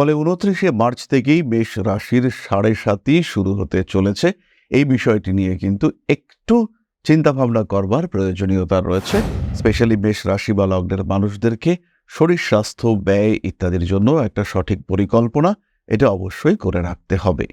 ফলে উনত্রিশে মার্চ থেকেই মেষ রাশির সাড়ে সাতই শুরু হতে চলেছে। এই বিষয়টি নিয়ে কিন্তু একটু চিন্তাভাবনা করবার প্রয়োজনীয়তা রয়েছে। স্পেশালি মেষ রাশি বা লগ্নের মানুষদেরকে শরীর, স্বাস্থ্য, ব্যয় ইত্যাদির জন্য একটা সঠিক পরিকল্পনা এটা অবশ্যই করে রাখতে হবে।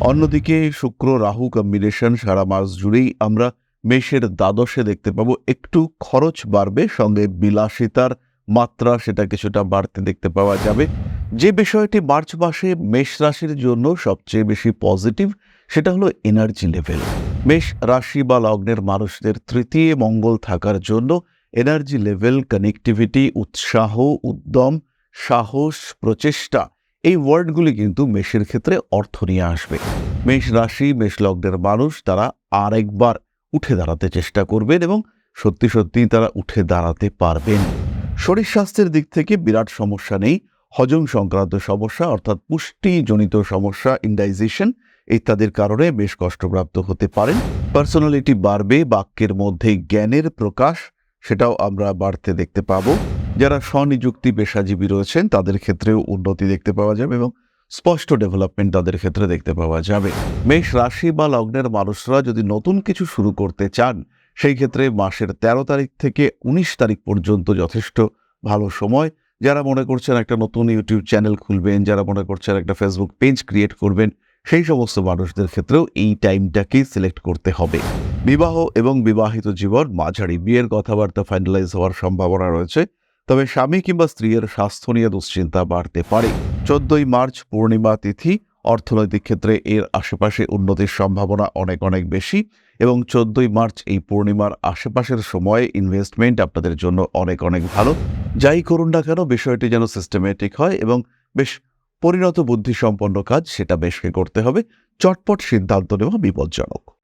অন্যদিকে শুক্র, রাহু কম্বিনেশন সারা মাস জুড়েই আমরা মেষের দ্বাদশে দেখতে পাবো। একটু খরচ বাড়বে, সঙ্গে বিলাসিতার মাত্রা সেটা কিছুটা বাড়তে দেখতে পাওয়া যাবে। যে বিষয়টি মার্চ মাসে মেষ রাশির জন্য সবচেয়ে বেশি পজিটিভ, সেটা হলো এনার্জি লেভেল মেষ রাশি বা লগ্নের মানুষদের তৃতীয় মঙ্গল থাকার জন্য এনার্জি লেভেল কানেক্টিভিটি উৎসাহ, উদ্যম, সাহস, প্রচেষ্টা এই ওয়ার্ডগুলি কিন্তু মেষের ক্ষেত্রে অর্থ নিয়ে আসবে। মেষ রাশি, মেষ লগ্নের মানুষ তারা আরেকবার উঠে দাঁড়াতে চেষ্টা করবেন এবং সত্যি সত্যি তারা উঠে দাঁড়াতে পারবেন। শরীর স্বাস্থ্যের দিক থেকে বিরাট সমস্যা নেই। হজম সংক্রান্ত সমস্যা, অর্থাৎ পুষ্টিজনিত সমস্যা ইন্ডাইজেশন ইত্যাদির কারণে বেশ কষ্টপ্রাপ্ত হতে পারেন। পার্সোনালিটি বাড়বে, বাক্যের মধ্যে জ্ঞানের প্রকাশ, সেটাও আমরা বাড়তে দেখতে পাবো। যারা স্বনিযুক্তি পেশাজীবী রয়েছেন, তাদের ক্ষেত্রেও উন্নতি দেখতে পাওয়া যাবে এবং স্পষ্ট ডেভেলপমেন্ট তাদের ক্ষেত্রে দেখতে পাওয়া যাবে। মেষ রাশি বা লগ্নের মানুষরা যদি নতুন কিছু শুরু করতে চান সেই ক্ষেত্রে মাসের ১৩ তারিখ থেকে ১৯ তারিখ পর্যন্ত যথেষ্ট ভালো সময়। যারা মনে করছেন একটা নতুন ইউটিউব চ্যানেল খুলবেন, যারা মনে করছেন একটা ফেসবুক পেজ ক্রিয়েট করবেন, সেই সমস্ত মানুষদের ক্ষেত্রেও এই টাইমটাকেই সিলেক্ট করতে হবে। বিবাহ এবং বিবাহিত জীবন মাঝারি। বিয়ের কথাবার্তা ফাইনালাইজ হওয়ার সম্ভাবনা রয়েছে। তবে স্বামী কিংবা স্ত্রীর স্বাস্থ্য নিয়ে দুশ্চিন্তা বাড়তে পারে। চোদ্দই মার্চ পূর্ণিমা তিথি। অর্থনৈতিক ক্ষেত্রে এর আশেপাশে উন্নতির সম্ভাবনা অনেক অনেক বেশি এবং চোদ্দই মার্চ এই পূর্ণিমার আশেপাশের সময়ে ইনভেস্টমেন্ট আপনাদের জন্য অনেক অনেক ভালো। যাই করুন না কেন, বিষয়টি যেন সিস্টেমেটিক হয় এবং বেশ পরিণত বুদ্ধিসম্পন্ন কাজ সেটা বেশকে করতে হবে। চটপট সিদ্ধান্ত নেওয়া বিপজ্জনক।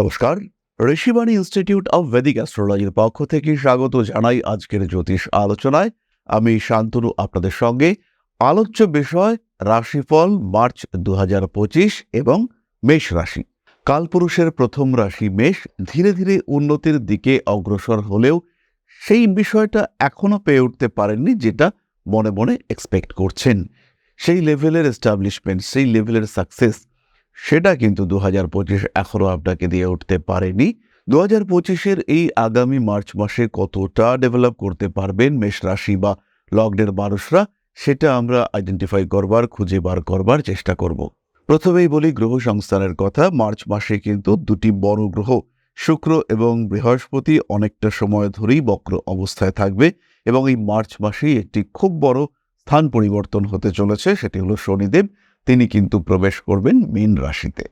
নমস্কার। ঋষিবাণী ইনস্টিটিউট অব ভেদিক অ্যাস্ট্রোলজির পক্ষ থেকে স্বাগত জানাই আজকের জ্যোতিষ আলোচনায়। আমি শান্তনু আপনাদের সঙ্গে। আলোচ্য বিষয়, রাশিফল, মার্চ দু হাজার পঁচিশ এবং মেষ রাশি। কালপুরুষের প্রথম রাশি মেষ ধীরে ধীরে উন্নতির দিকে অগ্রসর হলেও সেই বিষয়টা এখনও পেয়ে উঠতে পারেননি যেটা মনে মনে এক্সপেক্ট করছেন। সেই লেভেলের এস্টাবলিশমেন্ট সেই লেভেলের সাকসেস সেটা কিন্তু দু হাজার পঁচিশ এখনও আপনাকে দিয়ে উঠতে পারেনি। দু হাজার পঁচিশের এই আগামী মার্চ মাসে কতটা ডেভেলপ করতে পারবেন মেষ রাশি বা লগ্নের মানুষরা, সেটা আমরা আইডেন্টিফাই করবার, খুঁজে বার করবার চেষ্টা করব। প্রথমেই বলি গ্রহ সংস্থানের কথা, মার্চ মাসে কিন্তু দুটি বড় গ্রহ, শুক্র এবং বৃহস্পতি অনেকটা সময় ধরেই বক্র অবস্থায় থাকবে এবং এই মার্চ মাসেই একটি খুব বড় স্থান পরিবর্তন হতে চলেছে, সেটি হলো শনিদেব। তিনি কিন্তু প্রবেশ করবেন মীন রাশিতে।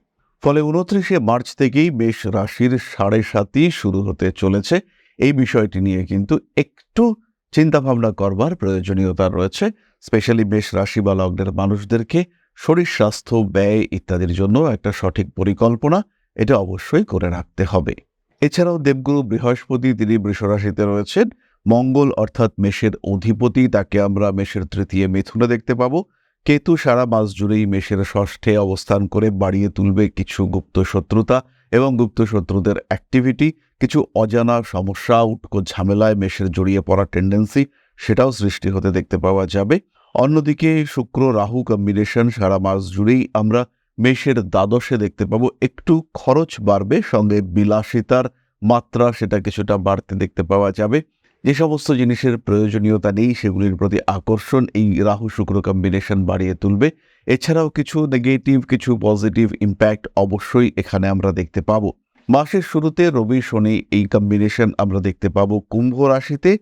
ফলে উনত্রিশে মার্চ থেকেই মেষ রাশির সাড়ে সাতই শুরু হতে চলেছে। এই বিষয়টি নিয়ে কিন্তু একটু চিন্তাভাবনা করবার প্রয়োজনীয়তা রয়েছে। স্পেশালি মেষ রাশি বা লগ্নের মানুষদেরকে শরীর, স্বাস্থ্য, ব্যয় ইত্যাদির জন্য একটা সঠিক পরিকল্পনা এটা অবশ্যই করে রাখতে হবে। এছাড়াও দেবগুরু বৃহস্পতি তিনি বৃষরাশিতে রয়েছেন। মঙ্গল অর্থাৎ মেষের অধিপতি, তাকে আমরা মেষের তৃতীয় মিথুনে দেখতে পাবো। কেতু সারা মাস জুড়েই মেষের ষষ্ঠে অবস্থান করে বাড়িয়ে তুলবে কিছু গুপ্ত শত্রুতা এবং গুপ্ত শত্রুদের অ্যাক্টিভিটি কিছু অজানা সমস্যা, উটকো ঝামেলায় মেষের জড়িয়ে পড়ার টেন্ডেন্সি সেটাও সৃষ্টি হতে দেখতে পাওয়া যাবে। অন্যদিকে শুক্র, রাহু কম্বিনেশন সারা মাস জুড়েই আমরা মেষের দ্বাদশে দেখতে পাবো। একটু খরচ বাড়বে, সঙ্গে বিলাসিতার মাত্রা সেটা কিছুটা বাড়তে দেখতে পাওয়া যাবে। যে সমস্ত জিনিসের প্রয়োজনীয়তা নেই, সেগুলির প্রতি আকর্ষণ এই রাহু শুক্র কম্বিনেশন বাড়িয়ে তুলবে। এছাড়াও কিছু নেগেটিভ কিছু পজিটিভ ইম্প্যাক্ট অবশ্যই এখানে আমরা দেখতে পাবো। মাসের শুরুতে রবি, শনি এই কম্বিনেশন আমরা দেখতে পাবো কুম্ভ রাশিতে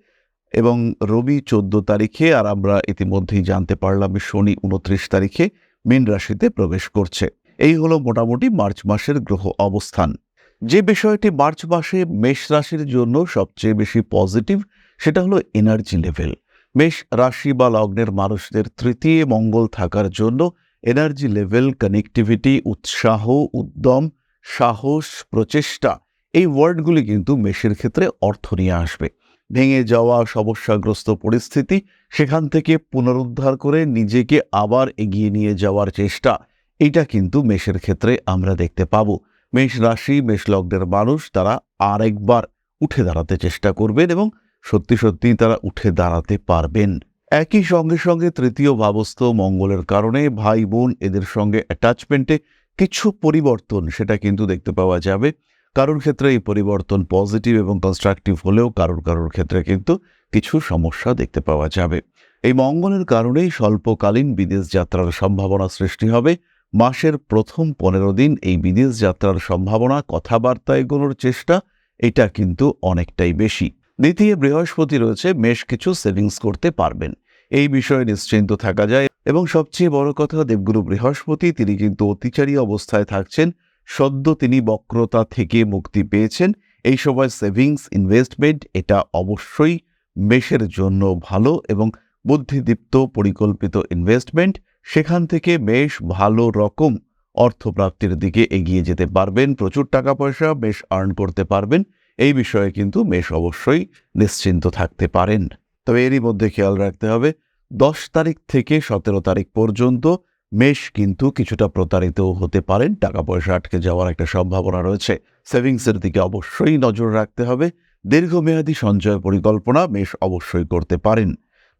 এবং রবি চোদ্দ তারিখে আর আমরা ইতিমধ্যেই জানতে পারলাম শনি উনত্রিশ তারিখে মীন রাশিতে প্রবেশ করছে। এই হলো মোটামুটি মার্চ মাসের গ্রহ অবস্থান। যে বিষয়টি মার্চ মাসে মেষ রাশির জন্য সবচেয়ে বেশি পজিটিভ, সেটা হলো এনার্জি লেভেল মেষ রাশি বা লগ্নের মানুষদের তৃতীয় মঙ্গল থাকার জন্য এনার্জি লেভেল কানেক্টিভিটি উৎসাহ, উদ্যম, সাহস, প্রচেষ্টা, এই ওয়ার্ডগুলি কিন্তু মেষের ক্ষেত্রে অর্থ নিয়ে আসবে। ভেঙে যাওয়া, সমস্যাগ্রস্ত পরিস্থিতি, সেখান থেকে পুনরুদ্ধার করে নিজেকে আবার এগিয়ে নিয়ে যাওয়ার চেষ্টা, এটা কিন্তু মেষের ক্ষেত্রে আমরা দেখতে পাবো। মেষ রাশি, মেষ লগ্নের মানুষ তারা আরেকবার উঠে দাঁড়াতে চেষ্টা করবেন এবং সত্যি সত্যি তারা উঠে দাঁড়াতে পারবেন। একই সঙ্গে সঙ্গে তৃতীয় ভাবস্থ মঙ্গলের কারণে ভাই বোন এদের সঙ্গে অ্যাটাচমেন্টে কিছু পরিবর্তন সেটা কিন্তু দেখতে পাওয়া যাবে। কারোর ক্ষেত্রে এই পরিবর্তন পজিটিভ এবং কনস্ট্রাকটিভ হলেও কারোর কারোর ক্ষেত্রে কিন্তু কিছু সমস্যা দেখতে পাওয়া যাবে। এই মঙ্গলের কারণেই স্বল্পকালীন বিদেশ যাত্রার সম্ভাবনা সৃষ্টি হবে। মাসের প্রথম পনেরো দিন এই বিদেশ যাত্রার সম্ভাবনা, কথাবার্তা এগোনোর চেষ্টা, এটা কিন্তু অনেকটাই বেশি। দ্বিতীয় বৃহস্পতি রয়েছে, বেশ কিছু সেভিংস করতে পারবেন। এই বিষয়ে নিশ্চিন্ত থাকা যায় এবং সবচেয়ে বড় কথা, দেবগুরু বৃহস্পতি, তিনি কিন্তু অতিচারী অবস্থায় থাকছেন। সদ্য তিনি বক্রতা থেকে মুক্তি পেয়েছেন। এই সময় সেভিংস ইনভেস্টমেন্ট এটা অবশ্যই মেষের জন্য ভালো এবং বুদ্ধিদীপ্ত, পরিকল্পিত ইনভেস্টমেন্ট সেখান থেকে বেশ ভালো রকম অর্থপ্রাপ্তির দিকে এগিয়ে যেতে পারবেন, প্রচুর টাকা পয়সা বেশ আর্ন করতে পারবেন, এই বিষয়ে কিন্তু মেষ অবশ্যই নিশ্চিন্ত থাকতে পারেন। তবে এরই মধ্যে খেয়াল রাখতে হবে, দশ তারিখ থেকে সতেরো তারিখ পর্যন্ত মেষ কিন্তু কিছুটা প্রতারিতও হতে পারেন, টাকা পয়সা আটকে যাওয়ার একটা সম্ভাবনা রয়েছে। সেভিংসের দিকে অবশ্যই নজর রাখতে হবে, দীর্ঘমেয়াদী সঞ্চয় পরিকল্পনা মেষ অবশ্যই করতে পারেন।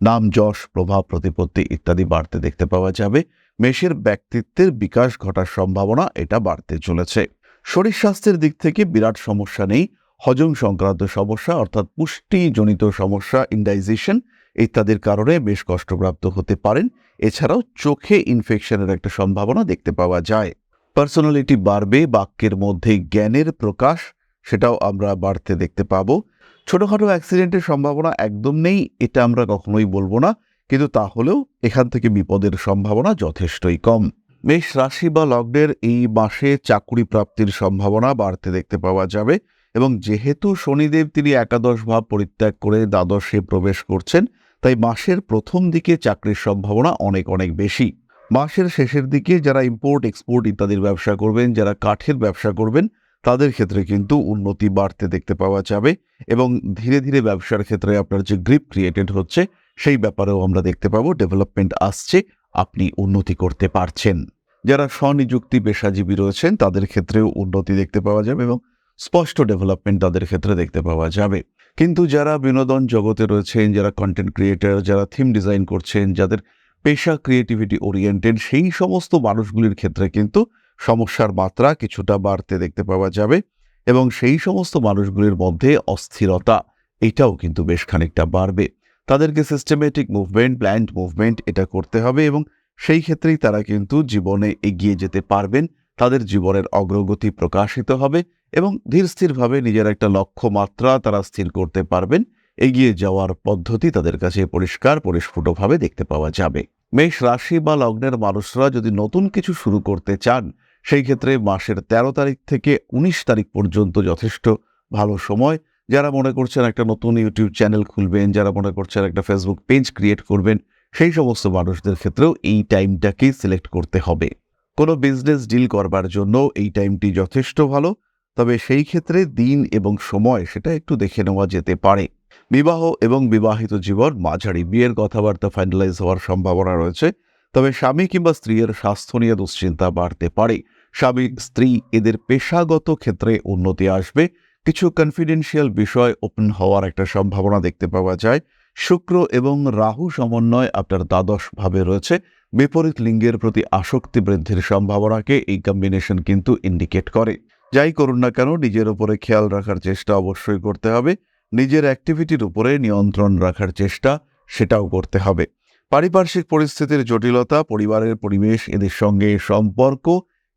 নাম, যশ, প্রভাব, প্রতিপত্তি ইত্যাদি বাড়তে দেখতে পাওয়া যাবে। মেষের ব্যক্তিত্বের বিকাশ ঘটার সম্ভাবনা এটা বাড়তে চলেছে। শরীর স্বাস্থ্যের দিক থেকে বিরাট সমস্যা নেই। হজম সংক্রান্ত সমস্যা অর্থাৎ পুষ্টিজনিত সমস্যা ইন্ডাইজেশন ইত্যাদির কারণে বেশ কষ্টপ্রাপ্ত হতে পারেন। এছাড়াও চোখে ইনফেকশনের একটা সম্ভাবনা দেখতে পাওয়া যায়। পার্সোনালিটি বাড়বে, বাক্যের মধ্যে জ্ঞানের প্রকাশ সেটাও আমরা বাড়তে দেখতে পাবো। ছোটখাটো অ্যাক্সিডেন্টের সম্ভাবনা একদম নেই, এটা আমরা কখনোই বলব না। কিন্তু তাহলেও এখান থেকে বিপদের সম্ভাবনা যথেষ্টই কম। মেষ রাশি বা লগ্নের এই মাসে চাকুরি প্রাপ্তির সম্ভাবনা বাড়তে দেখতে পাওয়া যাবে এবং যেহেতু শনিদেব তিনি একাদশ ভাব পরিত্যাগ করে দ্বাদশে প্রবেশ করছেন, তাই মাসের প্রথম দিকে চাকরির সম্ভাবনা অনেক অনেক বেশি। মাসের শেষের দিকে যারা ইম্পোর্ট এক্সপোর্ট ইত্যাদির ব্যবসা করবেন, যারা কাঠের ব্যবসা করবেন তাদের ক্ষেত্রে কিন্তু উন্নতি বাড়তে দেখতে পাওয়া যাবে এবং ধীরে ধীরে ব্যবসার ক্ষেত্রে আপনার যে গ্রিপ ক্রিয়েটেড হচ্ছে, সেই ব্যাপারেও আমরা দেখতে পাবো ডেভেলপমেন্ট আসছে, আপনি উন্নতি করতে পারছেন। যারা স্বনিযুক্তি পেশাজীবী রয়েছেন, তাদের ক্ষেত্রেও উন্নতি দেখতে পাওয়া যাবে এবং স্পষ্ট ডেভেলপমেন্ট তাদের ক্ষেত্রে দেখতে পাওয়া যাবে। কিন্তু যারা বিনোদন জগতে রয়েছেন, যারা কন্টেন্ট ক্রিয়েটার যারা থিম ডিজাইন করছেন, যাদের পেশা ক্রিয়েটিভিটি ওরিয়েন্টেড সেই সমস্ত মানুষগুলির ক্ষেত্রে কিন্তু সমস্যার মাত্রা কিছুটা বাড়তে দেখতে পাওয়া যাবে এবং সেই সমস্ত মানুষগুলির মধ্যে অস্থিরতা, এটাও কিন্তু বেশ খানিকটা বাড়বে। তাদেরকে সিস্টেমেটিক মুভমেন্ট প্ল্যান্ড মুভমেন্ট এটা করতে হবে এবং সেই ক্ষেত্রেই তারা কিন্তু জীবনে এগিয়ে যেতে পারবেন, তাদের জীবনের অগ্রগতি প্রকাশিত হবে এবং ধীরস্থিরভাবে নিজের একটা লক্ষ্যমাত্রা তারা স্থির করতে পারবেন। এগিয়ে যাওয়ার পদ্ধতি তাদের কাছে পরিষ্কার, পরিস্ফুটভাবে দেখতে পাওয়া যাবে। মেষ রাশি বা লগ্নের মানুষরা যদি নতুন কিছু শুরু করতে চান সেই ক্ষেত্রে মাসের ১৩ তারিখ থেকে ১৯ তারিখ পর্যন্ত যথেষ্ট ভালো সময়। যারা মনে করছেন একটা নতুন ইউটিউব চ্যানেল খুলবেন, যারা মনে করছেন একটা ফেসবুক পেজ ক্রিয়েট করবেন, সেই সমস্ত মানুষদের ক্ষেত্রেও এই টাইমটাকেই সিলেক্ট করতে হবে। কোনো বিজনেস ডিল করবার জন্য এই টাইমটি যথেষ্ট ভালো, তবে সেই ক্ষেত্রে দিন এবং সময় সেটা একটু দেখে নেওয়া যেতে পারে। বিবাহ এবং বিবাহিত জীবন, মাঝারি বিয়ের কথাবার্তা ফাইনালাইজ হওয়ার সম্ভাবনা রয়েছে, তবে স্বামী কিংবা স্ত্রীর স্বাস্থ্য নিয়ে দুশ্চিন্তা বাড়তে পারে। স্বামী, স্ত্রী এদের পেশাগত ক্ষেত্রে উন্নতি আসবে। কিছু কনফিডেন্সিয়াল বিষয় ওপেন হওয়ার একটা সম্ভাবনা দেখতে পাওয়া যায়। শুক্র এবং রাহু সমন্বয় আপনার দ্বাদশ ভাবে রয়েছে। বিপরীত লিঙ্গের প্রতি আসক্তি বৃদ্ধির সম্ভাবনাকে এই কম্বিনেশন কিন্তু ইন্ডিকেট করে। যাই করুন না কেন, নিজের উপরে খেয়াল রাখার চেষ্টা অবশ্যই করতে হবে। নিজের অ্যাক্টিভিটির উপরে নিয়ন্ত্রণ রাখার চেষ্টা সেটাও করতে হবে। পারিপার্শ্বিক পরিস্থিতির জটিলতা, পরিবারের পরিবেশ, এদের সঙ্গে সম্পর্ক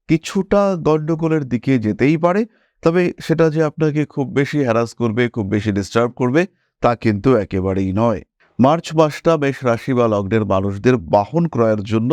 কিছুটা গণ্ডগোলের দিকে যেতেই পারে, তবে সেটা যে আপনাকে খুব বেশি হ্যারাস করবে, খুব বেশি ডিস্টার্ব করবে, তা কিন্তু একেবারেই নয়। মার্চ মাসটা বেশ রাশি বা লগ্নের মানুষদের বাহন ক্রয়ের জন্য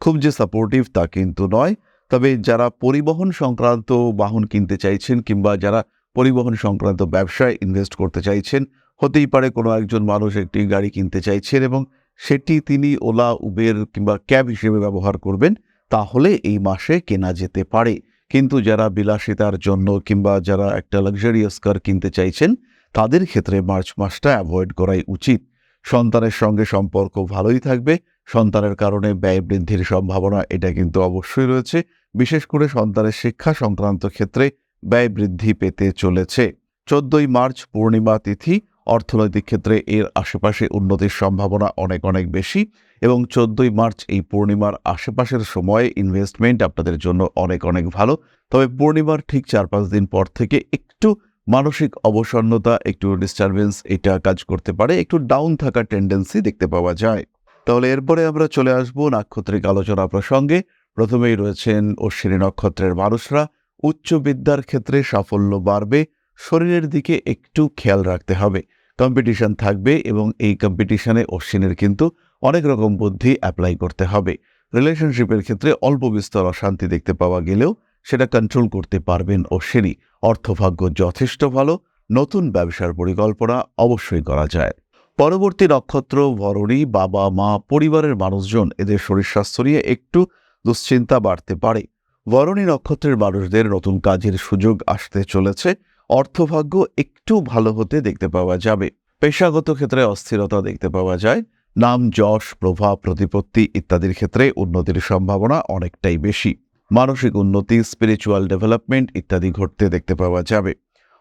খুব যে সাপোর্টিভ তা কিন্তু নয়, তবে যারা পরিবহন সংক্রান্ত বাহন কিনতে চাইছেন কিংবা যারা পরিবহন সংক্রান্ত ব্যবসায় ইনভেস্ট করতে চাইছেন, হতেই পারে কোনো একজন মানুষ একটি গাড়ি কিনতে চাইছেন এবং সেটি তিনি ওলা, উবের কিংবা ক্যাব হিসেবে ব্যবহার করবেন। তাহলে এই মাসে কেনা যেতে পারে। কিন্তু যারা বিলাসিতার জন্য কিংবা যারা একটা লাক্সারিয়াস কার কিনতে চাইছেন, তাদের ক্ষেত্রে মার্চ মাসটা অ্যাভয়েড করাই উচিত। সন্তানের সঙ্গে সম্পর্ক ভালোই থাকবে, সন্তানের কারণে ব্যয় বৃদ্ধির সম্ভাবনা এটা কিন্তু অবশ্যই রয়েছে। বিশেষ করে সন্তানের শিক্ষা সংক্রান্ত ক্ষেত্রে ব্যয় বৃদ্ধি পেতে চলেছে। চোদ্দই মার্চ পূর্ণিমা তিথি, অর্থনৈতিক ক্ষেত্রে এর আশেপাশে উন্নতির সম্ভাবনা অনেক অনেক বেশি। এবং চোদ্দই মার্চ এই পূর্ণিমার আশেপাশের সময়ে ইনভেস্টমেন্ট আপনাদের জন্য অনেক অনেক ভালো। তবে পূর্ণিমার ঠিক চার পাঁচ দিন পর থেকে একটু মানসিক অবসন্নতা, একটু ডিস্টারবেন্স এটা কাজ করতে পারে, একটু ডাউন থাকার টেন্ডেন্সি দেখতে পাওয়া যায়। তাহলে এরপরে আমরা চলে আসব নাক্ষত্রিক আলোচনা প্রসঙ্গে। প্রথমেই রয়েছেন অশ্বিনী নক্ষত্রের মানুষরা। উচ্চ বিদ্যার ক্ষেত্রে সাফল্য বাড়বে, শরীরের দিকে একটু খেয়াল রাখতে হবে। কম্পিটিশন থাকবে এবং এই কম্পিটিশনে অশ্বিনের কিন্তু অনেক রকম বুদ্ধি অ্যাপ্লাই করতে হবে। রিলেশনশিপের ক্ষেত্রে অল্প বিস্তর অশান্তি দেখতে পাওয়া গেলেও সেটা কন্ট্রোল করতে পারবেন ও অশ্বিনী অর্থভাগ্য যথেষ্ট ভালো, নতুন ব্যবসার পরিকল্পনা অবশ্যই করা যায়। পরবর্তী নক্ষত্র ভরণী বাবা, মা, পরিবারের মানুষজন এদের শরীর স্বাস্থ্য নিয়ে একটু দুশ্চিন্তা বাড়তে পারে। বরণী নক্ষত্রের মানুষদের নতুন কাজের সুযোগ আসতে চলেছে, অর্থভাগ্য একটু ভালো হতে দেখতে পাওয়া যাবে। পেশাগত ক্ষেত্রে অস্থিরতা দেখতে পাওয়া যায় নাম, যশ, প্রভাব, প্রতিপত্তি ইত্যাদির ক্ষেত্রে উন্নতির সম্ভাবনা অনেকটাই বেশি। মানসিক উন্নতি স্পিরিচুয়াল ডেভেলপমেন্ট ইত্যাদি ঘটতে দেখতে পাওয়া যাবে।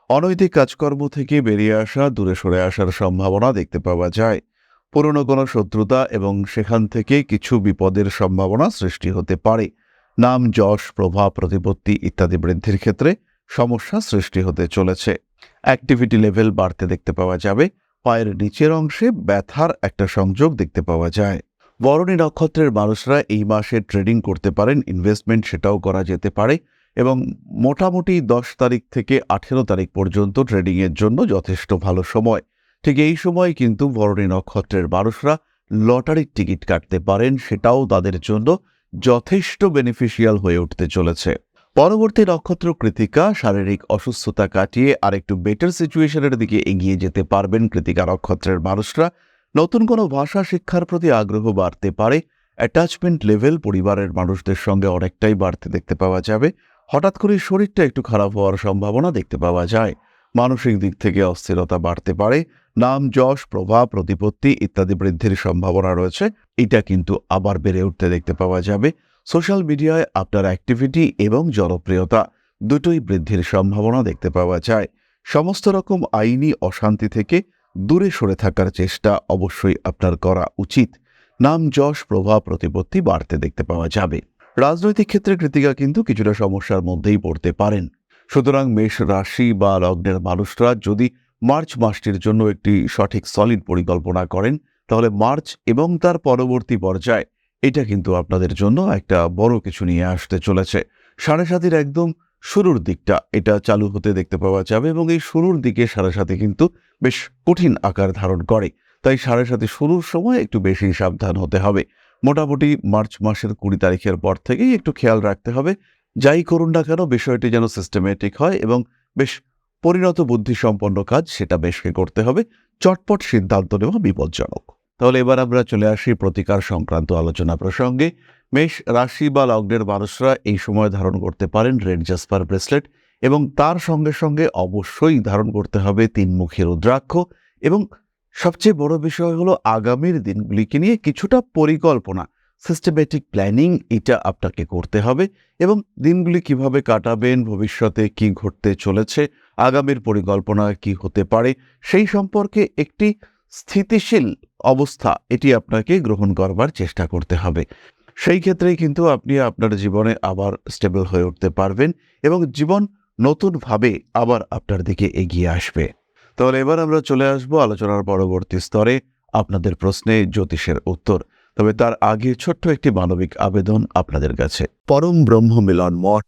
অনৈতিক কাজকর্ম থেকে বেরিয়ে আসা, দূরে সরে আসার সম্ভাবনা দেখতে পাওয়া যায়। পুরনো কোনো শত্রুতা এবং সেখান থেকে কিছু বিপদের সম্ভাবনা সৃষ্টি হতে পারে। নাম, যশ, প্রভাব, প্রতিপত্তি ইত্যাদি বৃদ্ধির ক্ষেত্রে সমস্যা সৃষ্টি হতে চলেছে। অ্যাক্টিভিটি লেভেল বাড়তে দেখতে পাওয়া যাবে। পায়ের নিচের অংশে ব্যথার একটা সংযোগ দেখতে পাওয়া যায়। বরণী নক্ষত্রের মানুষরা এই মাসে ট্রেডিং করতে পারেন ইনভেস্টমেন্ট সেটাও করা যেতে পারে এবং মোটামুটি দশ তারিখ থেকে আঠেরো তারিখ পর্যন্ত ট্রেডিংয়ের জন্য যথেষ্ট ভালো সময়। ঠিক এই সময় কিন্তু বরণী নক্ষত্রের মানুষরা লটারির টিকিট কাটতে পারেন, সেটাও তাদের জন্য যথেষ্ট বেনিফিশিয়াল হয়ে উঠতে চলেছে। পরবর্তী নক্ষত্র কৃতিকা শারীরিক অসুস্থতা কাটিয়ে আরেকটু বেটার সিচুয়েশনের দিকে এগিয়ে যেতে পারবেন কৃতিকা নক্ষত্রের মানুষরা। নতুন কোনো ভাষা শিক্ষার প্রতি আগ্রহ বাড়তে পারে অ্যাটাচমেন্ট লেভেল পরিবারের মানুষদের সঙ্গে অনেকটাই বাড়তে দেখতে পাওয়া যাবে। হঠাৎ করে শরীরটা একটু খারাপ হওয়ার সম্ভাবনা দেখতে পাওয়া যায়। মানসিক দিক থেকে অস্থিরতা বাড়তে পারে, নাম, যশ, প্রভাব, প্রতিপত্তি ইত্যাদি বৃদ্ধির সম্ভাবনা রয়েছে। এটা কিন্তু আবার বেড়ে উঠতে দেখতে পাওয়া যাবে। সোশ্যাল মিডিয়ায় আপনার অ্যাক্টিভিটি এবং জনপ্রিয়তা দুটোই বৃদ্ধির সম্ভাবনা দেখতে পাওয়া যায়। সমস্ত রকম আইনি অশান্তি থেকে দূরে সরে থাকার চেষ্টা অবশ্যই আপনার করা উচিত। নাম, যশ, প্রভাব, প্রতিপত্তি বাড়তে দেখতে পাওয়া যাবে। রাজনৈতিক ক্ষেত্রে কৃতিকা কিন্তু কিছুটা সমস্যার মধ্যেই পড়তে পারেন। সুতরাং মেষ রাশি বা লগ্নের মানুষরা যদি মার্চ মাসটির জন্য একটি সঠিক সলিড পরিকল্পনা করেন, তাহলে মার্চ এবং তার পরবর্তী পর্যায়ে এটা কিন্তু আপনাদের জন্য একটা বড় কিছু নিয়ে আসতে চলেছে। সাড়ে সাতির একদম শুরুর দিকটা এটা চালু হতে দেখতে পাওয়া যাবে এবং এই শুরুর দিকে সাড়ে সাথে কিন্তু বেশ কঠিন আকার ধারণ করে। তাই সাড়ে সাথে শুরুর সময় একটু বেশি সাবধান হতে হবে। মোটামুটি মার্চ মাসের কুড়ি তারিখের পর থেকেই একটু খেয়াল রাখতে হবে। যাই করুন না কেন, বিষয়টি যেন সিস্টেমেটিক হয় এবং বেশ পরিণত বুদ্ধিসম্পন্ন কাজ সেটা বেশকে করতে হবে। চটপট সিদ্ধান্ত নেওয়া বিপজ্জনক। তাহলে এবার আমরা চলে আসি প্রতিকার সংক্রান্ত আলোচনা প্রসঙ্গে। মেষ রাশি বা লগ্নের মানুষরা এই সময় ধারণ করতে পারেন রেড জাসপার ব্রেসলেট এবং তার সঙ্গে সঙ্গে অবশ্যই ধারণ করতে হবে তিনমুখী রুদ্রাক্ষ এবং সবচেয়ে বড় বিষয় হলো আগামীর দিনগুলিকে নিয়ে কিছুটা পরিকল্পনা সিস্টেমেটিক প্ল্যানিং এটা আপনাকে করতে হবে এবং দিনগুলি কীভাবে কাটাবেন, ভবিষ্যতে কি ঘটতে চলেছে, আগামীর পরিকল্পনা কি হতে পারে, সেই সম্পর্কে একটি স্থিতিশীল অবস্থা এটি আপনাকে গ্রহণ করবার চেষ্টা করতে হবে। সেই ক্ষেত্রেই কিন্তু আপনি আপনার জীবনে আবার স্টেবল হয়ে উঠতে পারবেন এবং জীবন নতুনভাবে আবার আপনার দিকে এগিয়ে আসবে। তাহলে এবার আমরা চলে আসব আলোচনার পরবর্তী স্তরে আপনাদের প্রশ্নে জ্যোতিষের উত্তর। তবে তার আগে ছোট্ট একটি মানবিক আবেদন আপনাদের কাছে। পরম ব্রহ্ম মিলন মঠ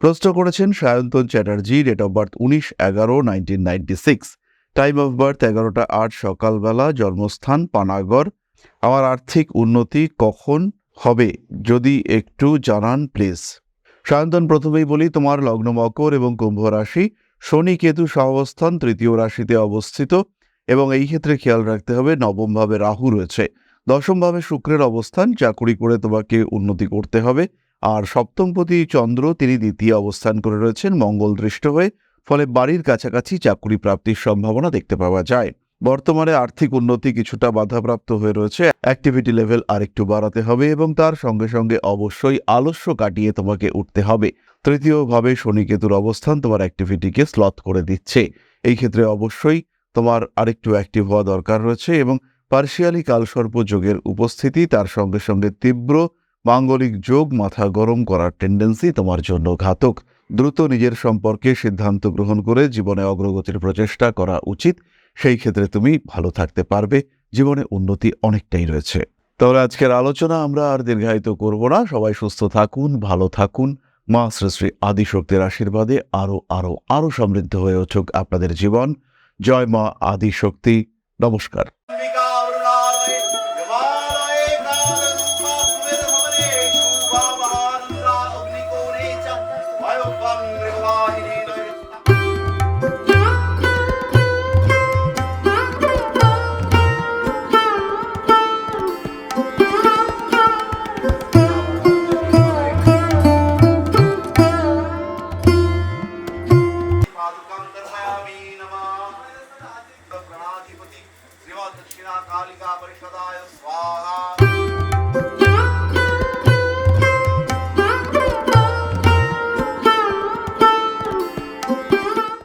প্রশ্ন করেছেন Sayantan Chatterjee date of birth উনিশ এগারো nineteen ninety six time of birth এগারোটা আট, সকালবেলা, জন্মস্থান পানাগড়। আমার আর্থিক উন্নতি কখন হবে, যদি একটু জানান প্লিজ সায়ন্তন, প্রথমেই বলি, তোমার লগ্ন মকর এবং কুম্ভ রাশি। শনি কেতু সহাবস্থান তৃতীয় রাশিতে অবস্থিত এবং এই ক্ষেত্রে খেয়াল রাখতে হবে নবমভাবে রাহু রয়েছে। দশমভাবে শুক্রের অবস্থান, চাকুরি করে তোমাকে উন্নতি করতে হবে। আর সপ্তমপতি চন্দ্র তিনি দ্বিতীয় অবস্থান করে রয়েছেন মঙ্গল দৃষ্ট হয়ে, ফলে বাড়ির কাছাকাছি চাকুরি প্রাপ্তির সম্ভাবনা দেখতে পাওয়া যায়। বর্তমানে আর্থিক উন্নতি কিছুটা বাধাপ্রাপ্ত হয়ে রয়েছে। অ্যাক্টিভিটি লেভেল আরেকটু বাড়াতে হবে এবং তার সঙ্গে সঙ্গে অবশ্যই আলস্য কাটিয়ে তোমাকে উঠতে হবে। তৃতীয়ভাবে শনিকেতুর অবস্থান তোমার অ্যাক্টিভিটিকে স্লথ করে দিচ্ছে। এই ক্ষেত্রে অবশ্যই তোমার আরেকটু অ্যাক্টিভ হওয়া দরকার রয়েছে এবং পার্শিয়ালি কালসর্প যোগের উপস্থিতি তার সঙ্গে সঙ্গে তীব্র মাঙ্গলিক যোগ মাথা গরম করার টেন্ডেন্সি তোমার জন্য ঘাতক। দ্রুত নিজের সম্পর্কে সিদ্ধান্ত গ্রহণ করে জীবনে অগ্রগতির প্রচেষ্টা করা উচিত। সেই ক্ষেত্রে তুমি ভালো থাকতে পারবে। জীবনে উন্নতি অনেকটাই রয়েছে। তাহলে আজকের আলোচনা আমরা আর দীর্ঘায়িত করব না। সবাই সুস্থ থাকুন, ভালো থাকুন। মা শ্রী আদিশক্তির আশীর্বাদে আরও আরও আরও সমৃদ্ধ হয়ে উঠুক আপনাদের জীবন। জয় মা আদিশক্তি। নমস্কার।